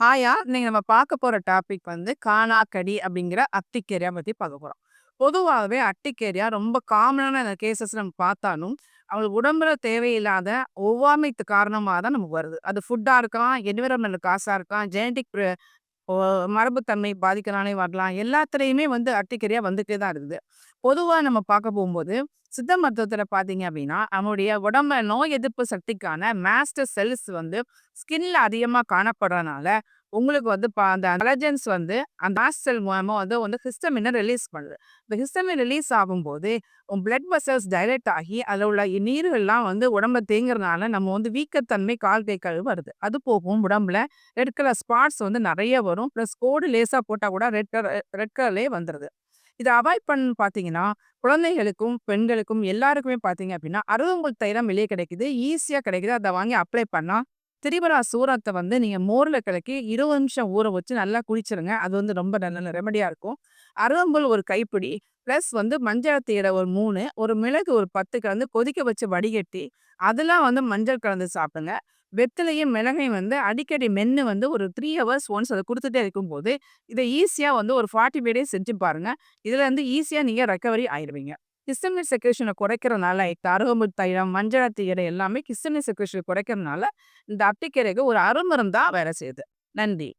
ஹாயா இன்னைக்கு நம்ம பார்க்க போகிற டாபிக் வந்து காணாக்கடி அப்படிங்கிற அத்திக்கேரியா பற்றி பார்க்க போகிறோம் பொதுவாகவே அட்டிக்கேரியா ரொம்ப காமனான கேசஸ் நம்ம பார்த்தாலும், அவங்களுக்கு உடம்புல தேவையில்லாத ஒவ்வாமைத்து காரணமாக தான் நமக்கு வருது. அது ஃபுட்டாக இருக்கலாம், என்விரான்மெண்ட் காசாக இருக்கலாம், ஜெனட்டிக் மரபுத்தன்மை பாதிக்கிறனாலே வரலாம். எல்லாத்துலயுமே வந்து அட்டிக்கரியாக வந்துட்டே தான் இருக்குது. பொதுவா நம்ம பார்க்க போகும்போது, சித்த மருத்துவத்துல பார்த்தீங்க அப்படின்னா, நம்முடைய உடம்ப நோய் எதிர்ப்பு சக்திக்கான மாஸ்டர் செல்ஸ் வந்து ஸ்கின்ல அதிகமா காணப்படுறதுனால உங்களுக்கு வந்து அந்த அலர்ஜென்ஸ் வந்து அந்த மாஸ்ட் செல் மூலமாக வந்து வந்து ஹிஸ்டமினை ரிலீஸ் பண்ணுது. இந்த ஹிஸ்டமின் ரிலீஸ் ஆகும்போது, உன் பிளட் வெசல்ஸ் டைலெக்ட் ஆகி, அதில் உள்ள நீர்கள்லாம் வந்து உடம்ப தேங்கிறதுனால நம்ம வந்து வீக்கத்தன்மை கால், கை, கழுவு வருது. அது போகும் உடம்புல ரெட் கலர் ஸ்பாட்ஸ் வந்து நிறைய வரும். ப்ளஸ் கோடு லேசாக போட்டால் கூட ரெட் கலர் ரெட் கலர்லேயே வந்துடுது இதை அவாய்ட் பண்ணு பார்த்தீங்கன்னா, குழந்தைகளுக்கும், பெண்களுக்கும் எல்லாருக்குமே பார்த்தீங்க அப்படின்னா, அருகம்புல் தைலம் வெளியே கிடைக்குது. ஈஸியாக கிடைக்குது. அதை வாங்கி அப்ளை பண்ணால் திரிபரா சூரத்தை வந்து நீங்கள் மோரில் கலக்கி 20 நிமிஷம் ஊற வச்சு நல்லா குளிச்சிருங்க அது வந்து ரொம்ப நல்ல ரெமடியாக இருக்கும். அருகம்புல் ஒரு கைப்பிடி, ப்ளஸ் வந்து மஞ்சள் ஒரு மூணு ஒரு மிளகு ஒரு 10 கலந்து கொதிக்க வச்சு வடிகட்டி, அதெல்லாம் வந்து மஞ்சள் கலந்து சாப்பிடுங்க. வெத்திலையும், மிளகையும் வந்து அடிக்கடி மென்று வந்து ஒரு த்ரீ ஹவர்ஸ் ஒன்ஸ் அதை கொடுத்துட்டே இருக்கும்போது, இதை ஈஸியாக வந்து ஒரு 45 டேஸ் செஞ்சு பாருங்கள் இதில் வந்து ஈஸியாக நீங்கள் ரெக்கவரி ஆயிடுவீங்க ஹிஸ்டமின் செக்ரேஷனை குறைக்கிறனால, இந்த அருகம்பு தைலம், மஞ்சளாத்தீரை எல்லாமே ஹிஸ்டமின் செக்ரேஷனை குறைக்கிறனால, இந்த அத்திக்கீரைக்கு ஒரு அருமருந்தாக வேலை செய்யுது. நன்றி.